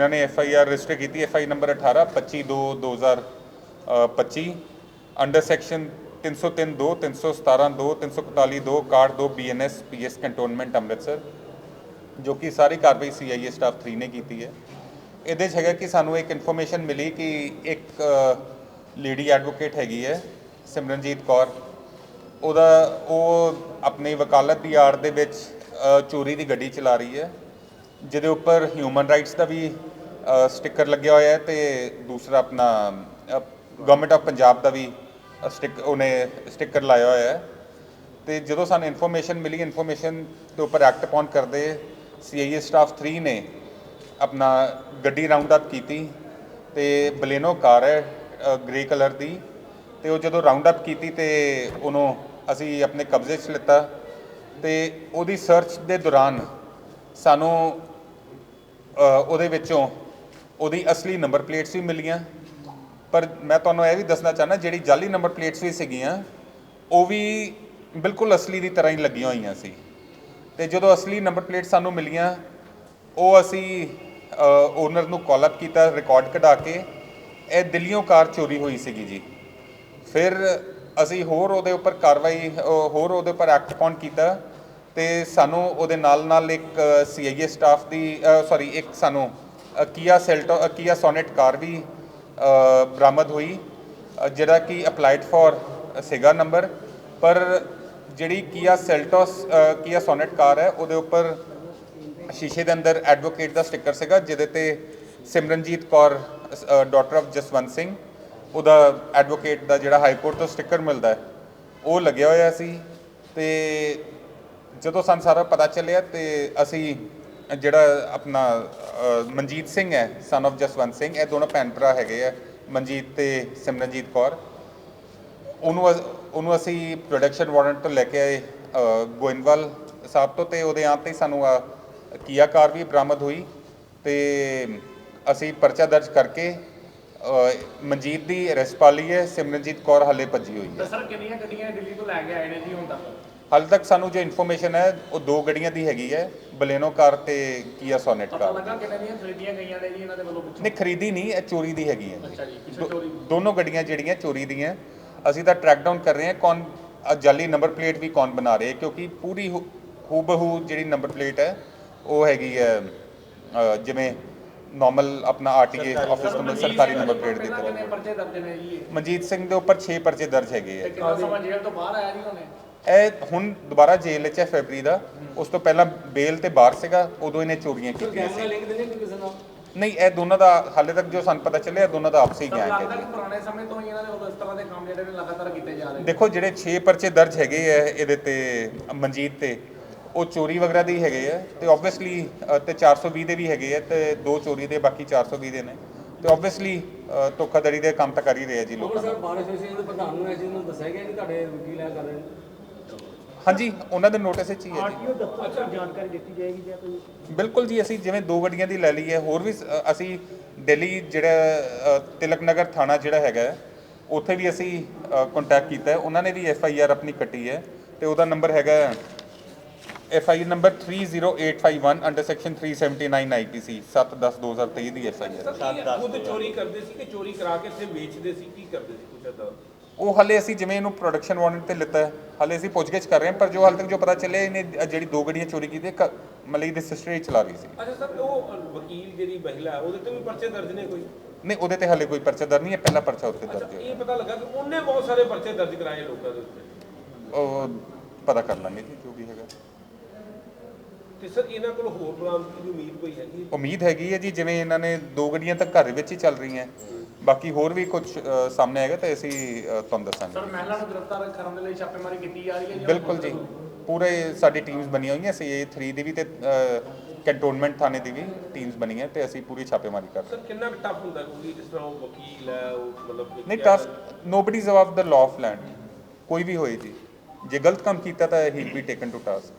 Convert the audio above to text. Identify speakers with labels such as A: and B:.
A: ਇਹਨਾਂ ਨੇ F I R register ਕੀਤੀ F I number 18 25 2 2025 under section 303 2 317 2 341 2 61 2 BNS PS cantonment Amritsar, ਜੋ ਕਿ ਸਾਰੀ ਕਾਰਵਾਈ ਸੀਆਈਏ ਸਟਾਫ 3 ਨੇ ਕੀਤੀ ਹੈ। ਇਹਦੇ 'ਚ ਹੈਗਾ ਕਿ ਸਾਨੂੰ ਇੱਕ ਇਨਫੋਰਮੇਸ਼ਨ ਮਿਲੀ ਕਿ ਇੱਕ ਲੇਡੀ ਐਡਵੋਕੇਟ ਹੈਗੀ ਹੈ, ਸਿਮਰਨਜੀਤ ਕੌਰ। ਉਹਦਾ, ਉਹ ਆਪਣੀ ਵਕਾਲਤ ਦੀ ਆੜ ਦੇ ਵਿੱਚ ਚੋਰੀ ਦੀ ਗੱਡੀ ਚਲਾ ਰਹੀ ਹੈ। ਜਿਹਦੇ ਉੱਪਰ ਹਿਊਮਨ ਰਾਈਟਸ ਦਾ ਵੀ ਸਟicker ਲੱਗਿਆ ਹੋਇਆ ਹੈ ਤੇ ਦੂਸਰਾ ਆਪਣਾ ਗਵਰਨਮੈਂਟ ਆਫ ਪੰਜਾਬ ਦਾ ਵੀ ਸਟਿਕ ਉਹਨੇ ਸਟicker ਲਾਇਆ ਹੋਇਆ ਹੈ। ਤੇ ਜਦੋਂ ਸਾਨੂੰ ਇਨਫੋਰਮੇਸ਼ਨ ਮਿਲੀ ਇਨਫੋਰਮੇਸ਼ਨ ਦੇ ਉੱਪਰ ਐਕਟ ਅਪਨ ਕਰਦੇ ਸੀਆਈਏ ਸਟਾਫ 3 ਨੇ ਆਪਣਾ ਗੱਡੀ ਰਾਉਂਡ ਅਪ ਕੀਤੀ ਤੇ ਬਲੇਨੋ ਕਾਰ ਹੈ ਗ੍ਰੇ ਕਲਰ ਦੀ। ਤੇ ਉਹ ਜਦੋਂ ਰਾਉਂਡ ਅਪ ਕੀਤੀ ਤੇ ਉਹਨੂੰ ਅਸੀਂ ਆਪਣੇ ਕਬਜ਼ੇ 'ਚ ਲਿੱਤਾ। ਤੇ ਉਹਦੀ ਸਰਚ ਦੇ ਦੌਰਾਨ ਸਾਨੂੰ ਉਹਦੇ ਵਿੱਚੋਂ ਉਹਦੀ ਅਸਲੀ ਨੰਬਰ ਪਲੇਟਸ ਵੀ ਮਿਲੀਆਂ। ਪਰ ਮੈਂ ਤੁਹਾਨੂੰ ਇਹ ਵੀ ਦੱਸਣਾ ਚਾਹਨਾ ਜਿਹੜੀ ਜਾਲੀ ਨੰਬਰ ਪਲੇਟਸ ਵੀ ਸੀਗੀਆਂ, ਉਹ ਵੀ ਬਿਲਕੁਲ ਅਸਲੀ ਦੀ ਤਰ੍ਹਾਂ ਹੀ ਲੱਗੀਆਂ ਹੋਈਆਂ ਸੀ। ਤੇ ਜਦੋਂ ਅਸਲੀ ਨੰਬਰ ਪਲੇਟ ਸਾਨੂੰ ਮਿਲੀਆਂ, ਉਹ ਅਸੀਂ ਓਨਰ ਨੂੰ ਕਾਲ ਅਪ ਕੀਤਾ ਰਿਕਾਰਡ ਕਢਾ ਕੇ, ਇਹ ਦਿੱਲੀੋਂ ਕਾਰ ਚੋਰੀ ਹੋਈ ਸੀਗੀ ਜੀ। ਫਿਰ ਅਸੀਂ ਹੋਰ ਉਹਦੇ ਉੱਪਰ ਕਾਰਵਾਈ ਹੋਰ ਉਹਦੇ ਉੱਪਰ ਐਕਟ ਕੌਣ ਕੀਤਾ। ਤੇ ਸਾਨੂੰ ਉਹਦੇ ਨਾਲ ਨਾਲ ਇੱਕ ਸੀਆਈਏ ਸਟਾਫ ਦੀ ਸੌਰੀ ਇੱਕ ਸਾਨੂੰ ਕੀਆ ਸੈਲਟੋ ਕੀਆ ਸੋਨੇਟ ਕਾਰ ਵੀ ਬਰਾਮਦ ਹੋਈ ਜਿਹੜਾ ਕਿ ਅਪਲਾਈਡ ਫॉर ਸੀਗਾ ਨੰਬਰ ਪਰ ਜਿਹੜੀ ਕੀਆ ਸੈਲਟੋਸ ਕੀਆ ਸੋਨੇਟ ਕਾਰ ਹੈ, ਉਹਦੇ ਉੱਪਰ ਸ਼ੀਸ਼ੇ ਦੇ ਅੰਦਰ ਐਡਵੋਕੇਟ ਦਾ ਸਟicker ਸੀਗਾ, ਜਿਹਦੇ ਤੇ ਸਿਮਰਨਜੀਤ ਕੌਰ ਡਾਟਰ ਆਫ ਜਸਵੰਤ ਸਿੰਘ, ਉਹਦਾ ਐਡਵੋਕੇਟ ਦਾ ਜਿਹੜਾ ਹਾਈ ਕੋਰਟ ਤੋਂ ਸਟicker ਮਿਲਦਾ ਹੈ, ਉਹ ਲੱਗਿਆ ਹੋਇਆ ਸੀ, ਤੇ ਜਦੋਂ ਸਾਨੂੰ ਸਾਰਾ ਪਤਾ ਚੱਲਿਆ ਤੇ ਅਸੀਂ ਜਿਹੜਾ ਆਪਣਾ ਮਨਜੀਤ ਸਿੰਘ ਹੈ ਸਨ of ਜਸਵੰਤ ਸਿੰਘ, ਇਹ ਦੋਨੋਂ ਭੈਣ ਭਰਾ ਹੈਗੇ ਆ, ਮਨਜੀਤ ਤੇ ਸਿਮਰਨਜੀਤ ਕੌਰ। ਉਹਨੂੰ ਅਸ- ਉਹਨੂੰ ਅਸੀਂ ਪ੍ਰੋਡਕਸ਼ਨ ਵਾਰੰਟ ਤੋਂ ਲੈ ਕੇ ਆਏ ਗੋਇੰਦਵਾਲ ਸਾਹਿਬ ਤੋਂ ਤੇ ਉਹਦੇ ਆਂ ਤੇ ਸਾਨੂੰ ਆ ਕੀਆ ਕਾਰ ਵੀ ਬਰਾਮਦ ਹੋਈ ਤੇ ਅਸੀਂ ਪਰਚਾ ਦਰਜ ਕਰਕੇ ਮਨਜੀਤ ਦੀ ਅਰੈਸਟ ਪਾ ਲਈ ਹੈ, ਸਿਮਰਨਜੀਤ ਕੌਰ ਹਾਲੇ ਭੱਜੀ ਹੋਈ ਹੈ।
B: ਸਰ ਕਿੰਨੀਆਂ ਗੱਡੀਆਂ ਦਿੱਲੀ ਤੋਂ ਲੈ ਕੇ ਆਏ ਨੇ ਜੀ ਹੁਣ ਤੱਕ?
A: ਹਾਲੇ ਤੱਕ ਸਾਨੂੰ ਜੋ ਇਨਫੋਰਮੇਸ਼ਨ ਹੈ ਉਹ ਦੋ ਗੱਡੀਆਂ ਦੀ ਹੈਗੀ ਹੈ ਬਲੇਨੋ ਕਾਰ ਤੇ ਕੀਆ ਸੋਨੇਟ ਕਾਰ।
B: ਲੱਗਾ ਕਿੰਨੇ ਦੀਆਂ ਖਰੀਦੀਆਂ ਗਈਆਂ ਨੇ ਜੀ ਇਹਨਾਂ ਦੇ ਵੱਲੋਂ ਪਿੱਛੋਂ?
A: ਨਹੀਂ ਖਰੀਦੀ ਨਹੀਂ ਇਹ ਚੋਰੀ ਦੀ ਹੈਗੀ ਹੈ ਜੀ।
B: ਅੱਛਾ ਜੀ ਪਿੱਛੋਂ
A: ਦੋ-
B: ਚੋਰੀ।
A: ਦੋਨੋਂ ਗੱਡੀਆਂ ਜਿਹੜੀਆਂ ਚੋਰੀ ਦੀਆਂ ਅਸੀਂ ਤਾਂ ਟਰੈਕ ਡਾਊਨ ਕਰ ਰਹੇ ਹਾਂ ਕੌਣ ਜਾਲੀ ਨੰਬਰ ਪਲੇਟ ਵੀ ਕੌਣ ਬਣਾ ਰਹੇ ਕਿਉਂਕਿ ਪੂਰੀ ਹੂ- ਹੂਬਹੂ ਜਿਹੜੀ ਨੰਬਰ ਪਲੇਟ ਹੈ ਉਹ ਹੈਗੀ ਹੈ ਜਿਵੇਂ ਨਾਰਮਲ ਆਪਣਾ ਆਰਟੀਏ ਆਫਿਸ ਨੰਬਰ ਸਰਕਾਰੀ ਨੰਬਰ ਪਲੇਟ ਦੀ ਤਰ੍ਹਾਂ? ਮਨਜੀਤ ਸਿੰਘ ਦੇ ਉੱਪਰ 6 ਪਰਚੇ ਦਰਜ ਹੈਗੇ
B: ਕਿੰਨਾ ਸਮਾਂ ਜੇਲ੍ਹ ਤੋਂ ਬਾਹਰ ਆਇਆ ਜੀ ਉਹਨੇ?
A: ਇਹ ਹੁਣ ਦੁਬਾਰਾ ਜੇਲ੍ਹ ਵਿੱਚ ਹੈ ਫੈਬਰੀ ਦਾ। ਉਸ ਤੋਂ ਪਹਿਲਾਂ ਬੇਲ ਤੇ ਬਾਹਰ ਸੀਗਾ ਉਦੋਂ ਇਹਨੇ ਚੋਰੀਆਂ ਕੀਤੀਆਂ ਸੀ।
B: ਲਿੰਕ ਦਿੰਦੇ ਕਿਸੇ ਨਾਲ?
A: ਨਹੀਂ ਇਹ ਦੋਨਾਂ ਦਾ ਹਾਲੇ ਤੱਕ ਜੋ ਸਾਨੂੰ ਪਤਾ ਚੱਲਿਆ ਇਹ ਦੋਨਾਂ ਦਾ ਆਪਸੀ ਗੈਂਗ ਹੈ।
B: ਲੱਗਦਾ
A: ਜੀ
B: ਕਿ ਪੁਰਾਣੇ ਸਮੇਂ ਤੋਂ ਹੀ ਇਹਨਾਂ ਦੇ ਇਸ ਤਰ੍ਹਾਂ ਦੇ ਕੰਮ ਜਿਹੜੇ ਨੇ ਲਗਾਤਾਰ ਕੀਤੇ ਜਾ ਰਹੇ ਨੇ।
A: ਦੇਖੋ ਜਿਹੜੇ 6 ਪਰਚੇ ਦਰਜ ਹੈਗੇ ਆ ਇਹਦੇ ਤੇ ਮਨਜੀਤ ਤੇ ਉਹ ਚੋਰੀ ਵਗੈਰਾ ਦੇ ਹੀ ਹੈਗੇ ਆ ਤੇ ਆਬਵੀਅਸਲੀ ਤੇ 420 ਦੇ ਵੀ ਹੈਗੇ ਆ ਤੇ ਦੋ ਚੋਰੀ ਦੇ ਬਾਕੀ 420 ਦੇ ਨੇ। ਤੇ ਆਬਵੀਅਸਲੀ ਧੋਖਾਧੜੀ ਦੇ ਕੰਮ ਤਾਂ ਕਰ ਹੀ ਰਹੇ ਆ ਜੀ ਲੋਕਾਂ
C: ਸਰ
A: ਨਾਲ
C: ਬਾਰ ਐਸੋਸੀਏਸ਼ਨ ਦੇ ਪ੍ਰਧਾਨ ਨੂੰ ਚੀਜ਼ ਨੂੰ ਦੱਸਿਆ ਗਿਆ ਕਿ ਤੁਹਾਡੇ ਵਕੀਲ ਇਹ ਕਰ ਰਹੇ ਨੇ
A: ਹਾਂਜੀ ਉਹਨਾਂ ਦੇ ਨੋਟਿਸ ਵਿੱਚ ਹੀ ਹੈ ਜੀ।
D: ਆਰਟੀਓ ਦਫ਼ਤਰ ਤੋਂ ਜਾਣਕਾਰੀ ਦਿੱਤੀ ਜਾਏਗੀ ਜਾਂ ਕੋਈ
A: ਬਿਲਕੁਲ ਜੀ ਅਸੀਂ ਜਿਵੇਂ ਦੋ ਗੱਡੀਆਂ ਦੀ ਲੈ ਲਈ ਹੈ ਹੋਰ ਵੀ ਅ, ਅਸੀਂ ਦਿੱਲੀ ਜਿਹੜਾ ਅ, ਤਿਲਕ ਨਗਰ ਥਾਣਾ ਜਿਹੜਾ ਹੈਗਾ ਹੈ, ਉੱਥੇ ਵੀ ਅਸੀਂ ਕੰਟੈਕਟ ਕੀਤਾ ਹੈ। ਉਹਨਾਂ ਨੇ ਵੀ ਐਫ ਆਈ ਆਰ ਆਪਣੀ ਕੱਟੀ ਹੈ ਤੇ ਉਹਦਾ ਨੰਬਰ ਹੈਗਾ F I R number 30851 under section 379 IPC 7/10/2023 ਦੀ ਐਫ ਆਈ ਆਰ
E: ਖੁਦ ਚੋਰੀ ਕਰਦੇ ਸੀ ਕਿ ਚੋਰੀ ਕਰਾ ਕੇ ਇੱਥੇ ਵੇਚਦੇ ਸੀ? ਕੀ ਕਰਦੇ ਸੀ ਕੁਛ ਏਦਾਂ?
A: ਉਹ ਹਲੇ ਅਸੀਂ ਜਿਵੇਂ ਇਹਨੂੰ ਪ੍ਰੋਡਕਸ਼ਨ ਵਾਰੰਟ ਤੇ ਲਿੱਤਾ ਹੈ ਹਲੇ ਅਸੀਂ ਪੁੱਛਗਿੱਛ ਕਰ ਰਹੇ ਹਾਂ ਪਰ ਜੋ ਹਾਲੇ ਤੱਕ ਜੋ ਪਤਾ ਚੱਲਿਆ ਇਹਨੇ ਅ, ਜਿਹੜੀ ਦੋ ਗੱਡੀਆਂ ਚੋਰੀ ਕੀਤੀਆਂ ਕ- ਮਤਲਬ ਦੀ ਸਿਸਟਰ ਹੀ ਚਲਾ ਰਹੀ ਸੀ।
E: ਅੱਛਾ ਸਰ ਉਹ ਵਕੀਲ ਜਿਹੜੀ ਮਹਿਲਾ ਉਹਦੇ ਤੇ ਵੀ ਪਰਚੇ ਦਰਜ ਨੇ ਕੋਈ?
A: ਨਹੀਂ ਉਹਦੇ ਤੇ ਹਲੇ ਕੋਈ ਪਰਚਾ ਦਰਜ ਨਹੀਂ ਹੈ ਪਹਿਲਾ ਪਰਚਾ ਉੱਤੇ ਦਰਜ ਹੈ
E: ਇਹ ਪਤਾ ਲੱਗਾ ਕਿ ਉਹਨੇ ਬਹੁਤ ਸਾਰੇ ਪਰਚੇ ਦਰਜ ਕਰਾਏ ਲੋਕਾਂ ਦੇ ਉੱਤੇ।
A: ਉਹ ਪਤਾ ਕਰ ਲਾਂਗੇ ਜੀ ਜੋ ਵੀ ਹੈਗਾ।
E: ਤੇ ਸਰ ਇਹਨਾਂ ਕੋਲ ਹੋਰ ਬਰਾਮਦਗੀ ਦੀ ਉਮੀਦ ਕੋਈ ਹੈਗੀ
A: ਉਮੀਦ ਹੈਗੀ ਹੈ ਜੀ ਜਿਵੇਂ ਇਹਨਾਂ ਨੇ ਦੋ ਗੱਡੀਆਂ ਤਾਂ ਘਰ ਵਿੱਚ ਹੀ ਚੱਲ ਰਹੀਆਂ। ਬਾਕੀ ਹੋਰ ਵੀ ਕੁਝ ਸਾਹਮਣੇ ਆਏਗਾ ਤੇ ਅਸੀਂ ਤੁਹਾਨੂੰ
B: ਸਰ
A: ਦੱਸਾਂਗੇ
B: ਮਹਿਲਾ ਨੂੰ ਗ੍ਰਿਫਤਾਰ ਕਰਨ ਦੇ ਲਈ ਛਾਪੇਮਾਰੀ ਕੀਤੀ ਜਾ ਰਹੀ ਹੈ
A: ਬਿਲਕੁਲ ਜੀ। ਪੂਰੇ ਸਾਡੀ ਟੀਮਸ ਬਣੀਆਂ ਹੋਈਆਂ ਸੀ ਇਹ 3 ਦੀ ਵੀ ਤੇ ਕੰਟੋਨਮੈਂਟ ਥਾਣੇ ਦੀ ਵੀ ਟੀਮਸ ਬਣੀਆਂ ਤੇ ਅਸੀਂ ਪੂਰੀ ਛਾਪੇਮਾਰੀ ਕਰ ਰਹੇ
E: ਸਰ ਕਿੰਨਾ ਟਫ ਹੁੰਦਾ ਕਿਉਂਕਿ ਜਿਸ ਤਰ੍ਹਾਂ ਉਹ ਵਕੀਲ ਹੈ ਉਹ ਮਤਲਬ।
A: ਨਹੀਂ tough nobody above the law of land ਕੋਈ ਵੀ ਹੋਏ ਜੀ। ਜੇ ਗਲਤ ਕੰਮ ਕੀਤਾ ਤਾਂ ਹੀ ਬੀ ਟੇਕਨ ਟੂ ਟਾਸਕ